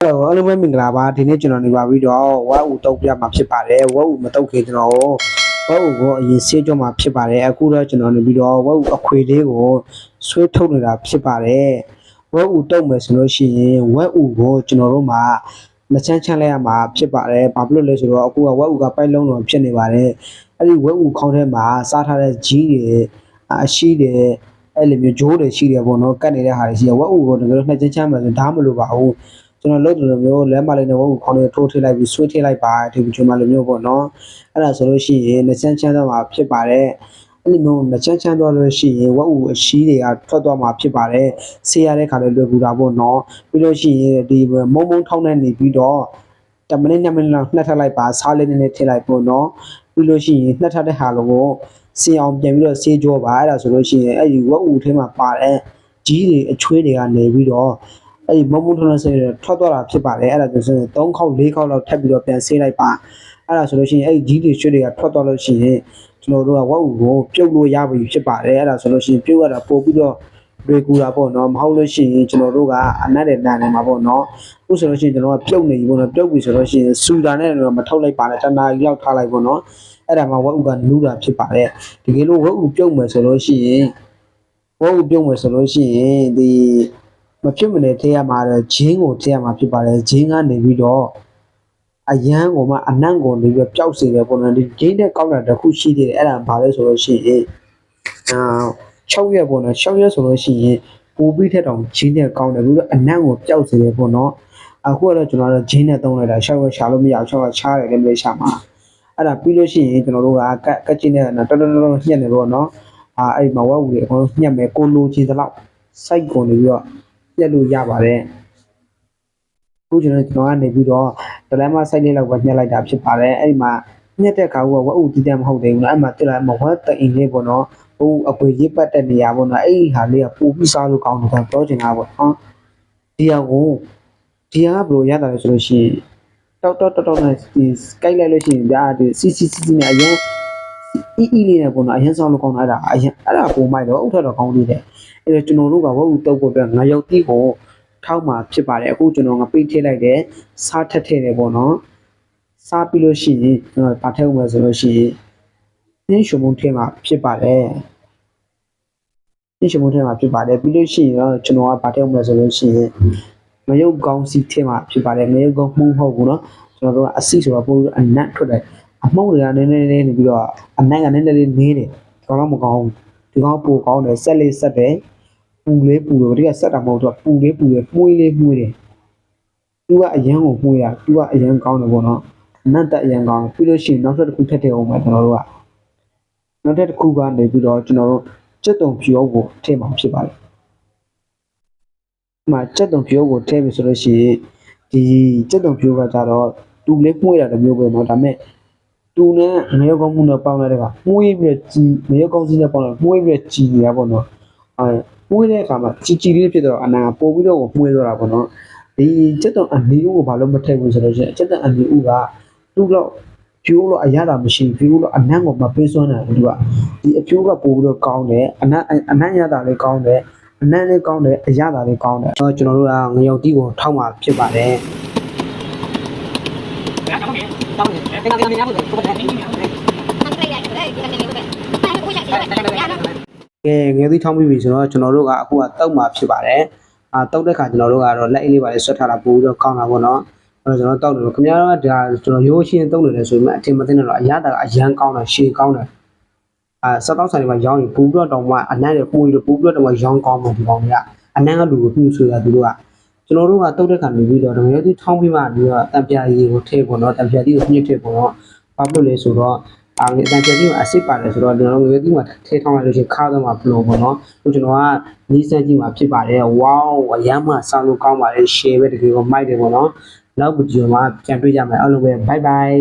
ဟယ်လိုအားလုံးပဲမင်္ဂလာပါဒီနေ့ကျွန်တော်နေပါပြီးတော့ဝက်ဦးတုတ်ပြမှာဖြစ်ပါတယ်ဝက်ဦးမတုတ်ခင်ကျွန်တော်ဝက်ဦးကိုအရင်ဆေးကြောမှာဖြစ်ပါတယ်အခုတော့ကျွန်တော်နေပြီးတော့ဝက်ဦးအခွေလေးကိုဆွဲထုတ်နေတာဖြစ်ပါတယ်ဝက်ဦးတုတ်မယ်ဆိုလို့ရှိရင်ဝက်ဦးကိုကျွန်တော်တို့မှာမချမ်းချမ်းလိုက်ရမှာဖြစ်ပါတယ်ဘာဖြစ်လို့လဲဆိုတော့အခုကဝက်ဦးကပိုက်လုံးတော်ဖြစ်နေပါတယ်အဲ့ဒီဝက်ဦးခေါင်းထဲမှာစားထားတဲ့ကြီးတွေအရှိတွေအဲ့လိုမျိုးဂျိုးတွေရှိတယ်ပေါ့နော်ကတ်နေတဲ့ဟာတွေရှိတယ်ဝက်ဦးကိုတကယ်လို့နှက်ချင်းချမ်းမယ်ဆိုဒါမှမလိုပါဘူး ကျွန်တော်လုပ်တယ်လို့မျိုးလဲမလေးနဲ့ဝုတ်ခေါင်းလေးထိုးထိလိုက်ပြီးဆွေးထိလိုက်ပါဒီကျွန်မလိုမျိုးပေါ့နော်အဲ့ဒါဆိုလို့ရှိရင်နှချမ်းချမ်းတော့မှာဖြစ်ပါတယ်အဲ့လိုမျိုးနှချမ်းချမ်းတော့လို့ရှိရင်ဝက်ဦးအရှိတွေကထွက်သွားမှာဖြစ်ပါတယ်ဆေးရတဲ့ခါလေးလွယ်ကူတာပေါ့နော်ပြီးလို့ရှိရင်ဒီမုံမုံထောင်းနေနေပြီးတော့တမင်း2မိနစ်လောက်နှက်ထပ်လိုက်ပါစားလေးနည်းနည်းထည့်လိုက်ပေါ့နော်ပြီးလို့ရှိရင်နှက်ထပ်တဲ့ဟာလုံးကိုစင်အောင်ပြန်ပြီးတော့ဆေးကြောပါအဲ့ဒါဆိုလို့ရှိရင်အဲ့ဒီဝက်ဦးထဲမှာပါတဲ့ကြီးတွေအချွေးတွေကနေပြီးတော့ အဲ့ဒီမုံမုံထွန်းထွန်းဆေးတွေထွက်သွားတာဖြစ်ပါတယ်အဲ့ဒါဆိုရင်3ခေါက်4ခေါက်လောက်ထပ်ပြီးတော့ပြန်ဆေးလိုက်ပါအဲ့ဒါဆိုလို့ရှိရင်အဲ့ဒီကြီးတွေရွှေတွေကထွက်သွားလို့ရှိရင်ကျွန်တော်တို့ကဝက်ဦးကိုပြုတ်လို့ရပြီဖြစ်ပါတယ်အဲ့ဒါဆိုလို့ရှိရင်ပြုတ်ရတာပို့ပြီးတော့တွေကူတာပေါ့နော်မဟုတ်လို့ရှိရင်ကျွန်တော်တို့ကအနက်တွေတန်နေမှာပေါ့နော်အခုဆိုလို့ရှိရင်ကျွန်တော်ကပြုတ်နေပြီပေါ့နော်ပြုတ်ပြီဆိုလို့ရှိရင်စူတာနဲ့တော့မထုတ်လိုက်ပါနဲ့တနာကြီးလောက်ထားလိုက်ပေါ့နော်အဲ့ဒါမှဝက်ဦးကနူးတာဖြစ်ပါတယ်တကယ်လို့ဝက်ဦးပြုတ်မယ်ဆိုလို့ရှိရင်ဝက်ဦးပြုတ်မယ်ဆိုလို့ရှိရင်ဒီ မဖြစ်မနေထည့်ရမှာတော့ဂျင်းကိုထည့်ရမှာဖြစ်ပါတယ်ဂျင်းကနေပြီးတော့အရန်ကိုမှအနံ့ကိုနေပြီးတော့ပျောက်စေတယ်ပေါ့နော်ဒီဂျင်းတဲ့ကောက်တာတစ်ခုရှိသေးတယ်အဲ့ဒါဘာလဲဆိုလို့ရှိရင်အာ6ရက်ပေါ့နော်6ရက်ဆိုလို့ရှိရင်ပိုပြီးထက်တောင်ဂျင်းတဲ့ကောက်တယ်ပြီးတော့အနံ့ကိုပျောက်စေတယ်ပေါ့နော်အခုကတော့ကျွန်တော်တို့ဂျင်းနဲ့သုံးလိုက်တာ6ရက်ရှာလို့မရအောင်6ရက်ချားတယ်လည်းမလေးရှာမှာအဲ့ဒါပြီးလို့ရှိရင်ကျွန်တော်တို့ကကက်ကက်ချင်းနဲ့တော်တော်တော်တော်ညှက်နေပေါ့နော်အာအဲ့ဒီမှာဝက်ဝူတွေအကုန်လုံးညှက်မယ်ကိုလိုချင်သလောက်စိုက်ကုန်နေပြီးတော့ ပြက်လို့ရပါတယ်အခုကျွန်တော်ကျွန်တော်ကနေပြီးတော့ဒလမ်းမဆိုင်လေးလောက်ပဲညှက်လိုက်တာဖြစ်ပါတယ်အဲ့ဒီမှာညှက်တဲ့ခါကဝက်ဥတီးတယ်မဟုတ်သေးဘူးနော်အဲ့မှာတွေ့လာမဝက်တအင်းလေးပေါ့နော်ဟိုအပွေရစ်ပတ်တဲ့နေရာပေါ့နော်အဲ့ဒီဟာလေးကပူပြီးစားလို့ကောင်းတယ်တော့ပြောချင်တာပေါ့နော်ဒီဟာကိုဒီဟာဘယ်လိုရတာလဲဆိုလို့ရှိရင်တောက်တောက်တောက်တောက်နဲ့ဒီစကိုက်လိုက်လို့ရှိရင်ဒါဒီစီစီစီစီနဲ့အရင်အီအီလေးနဲ့ပေါ့နော်အရင်ဆောင်လို့ကောင်းတာအဲ့ဒါအရင်အဲ့ဒါပုံမိုက်တော့ဥထတော့ကောင်းသေးတယ် အဲ့တော့ကျွန်တော်တို့ကဝက်ဥတုပ်ဖို့အတွက်ငါရောက်တီးကိုထောက်မှာဖြစ်ပါတယ်အခုကျွန်တော်ငါပိတ်ထည့်လိုက်တယ်စားထက်ထည့်တယ်ပေါ့နော်စားပြီးလို့ရှိရင်ကျွန်တော်ဗာထည့်ဦးမယ်ဆိုလို့ရှိရင်နှင်းရှုံမုံထည့်မှာဖြစ်ပါတယ်နှင်းရှုံမုံထည့်မှာဖြစ်ပါတယ်ပြီးလို့ရှိရင်တော့ကျွန်တော်ကဗာထည့်ဦးမယ်ဆိုလို့ရှိရင်မယုတ်ကောင်းစီထည့်မှာဖြစ်ပါတယ်မယုတ်ကောင်းမှုမဟုတ်ဘူးเนาะကျွန်တော်တို့ကအစီဆိုတာပို့ပြီးအနတ်ထွက်တယ်အမှုန့်တွေကနည်းနည်းလေးနေပြီးတော့အနတ်ကနည်းနည်းလေးနေတယ်ကောင်းတော့မကောင်းဘူး ဒီကောင်ပိုကောင်းတယ်ဆက်လေးဆက်တယ် ပူလေးပူတယ်ဒီကဆက်တာမဟုတ်တော့ပူလေးပူတယ်မှုေးလေးမှုေးတယ်သူကအရန်ကိုမှုေးရသူကအရန်ကောင်းတယ်ပေါ့နော်နတ်တက်အရန်ကောင်းပြီးလို့ရှိရင်နောက်ထပ်တစ်ခုထပ်ထည့်အောင်မယ်ကျွန်တော်တို့ကနောက်ထပ်တစ်ခုကနေပြီးတော့ကျွန်တော်တို့စက်တုံဖြူအုပ်ကိုထည့်မှာဖြစ်ပါတယ်ဒီမှာစက်တုံဖြူအုပ်ကိုထည့်ပြီဆိုလို့ရှိရင်ဒီစက်တုံဖြူကကြတော့တူလေးမှုေးတာတစ်မျိုးပဲเนาะဒါပေမဲ့ တူနဲ့မယောကောင်းမှုနဲ့ပေါင်းလိုက်တဲ့ကမှုေးပြီးတော့ကြီးမယောကောင်းစီးနဲ့ပေါင်းလိုက်မှုေးပြီးတော့ကြီးနေတာပေါ့နော်အဲမှုေးတဲ့အခါမှာជីជីလေးဖြစ်တော့အနာပို့ပြီးတော့မှုေးသွားတာပေါ့နော်ဒီစက်တုံအနီဦးကိုဘာလို့မထည့်ဘူးဆိုတော့စက်တုံအနီဦးကသူ့တော့ဖြိုးလို့အရတာမရှိဖြိုးလို့အနံ့ကိုမပေးစွမ်းနိုင်ဘူးသူကဒီအဖြိုးကပို့ပြီးတော့ကောင်းတယ်အနံ့အနံ့ရတာလေးကောင်းတယ်အနံ့လေးကောင်းတယ်အရတာလေးကောင်းတယ်တော့ကျွန်တော်တို့ကငရုတ်တီးကိုထောက်မှာဖြစ်ပါတယ် ကဲငယ်သီးထောင်းပြီးပြီဆိုတော့ကျွန်တော်တို့ကအခုကတောက်မှာဖြစ်ပါတယ်အာတောက်တဲ့ခါကျွန်တော်တို့ကတော့လက်အေးလေးပါလေးဆွတ်ထားတာပို့ပြီးတော့ကောင်းတာပေါ့နော်အဲ့တော့ကျွန်တော်တောက်တယ်ခင်ဗျားတို့ကဒါကျွန်တော်ရိုးရှင်းတုံးနေတယ်ဆိုရင်အထင်မသိနဲ့တော့အရသာကအရန်ကောင်းတယ်ရှည်ကောင်းတယ်အာစက်တောက်ဆိုင်တွေမှာရောင်းရင်ဘူးပြီးတော့တောင်မှအနံ့တွေပို့ပြီးတော့ဘူးပြီးတော့တောင်မှရောင်းကောင်းမှဒီကောင်တွေကအနံ့ကလူကိုပြုဆိုတာသူတို့က ကျွန်တော်တို့ကတုတ်တဲ့ခါနေပြီးတော့ငယ်သီးထောင်းပြီးမှပြီးတော့တံပြာရည်ကိုထည့်ပေါ့နော်တံပြာရည်ကိုညှစ်ထည့်ပေါ့နော်ဘာဖြစ်လို့လဲဆိုတော့အာငတန်ပြည့်မှာအစ်စ်ပါတယ်ဆိုတော့ကျွန်တော်တို့ငွေသီးမှာထဲထောင်းလိုက်လို့ရှိရင်ခါတော့မှာဘလို့ပေါ့နော်ဟိုကျွန်တော်ကနီးစမ်းကြည့်မှာဖြစ်ပါတယ်ဝေါအရမ်းမှဆောင်းလို့ကောင်းပါတယ်ရှယ်ပဲတကယ်ကိုမိုက်တယ်ပေါ့နော်နောက်ဗီဒီယိုမှာပြန်တွေ့ကြမယ်အားလုံးပဲ bye bye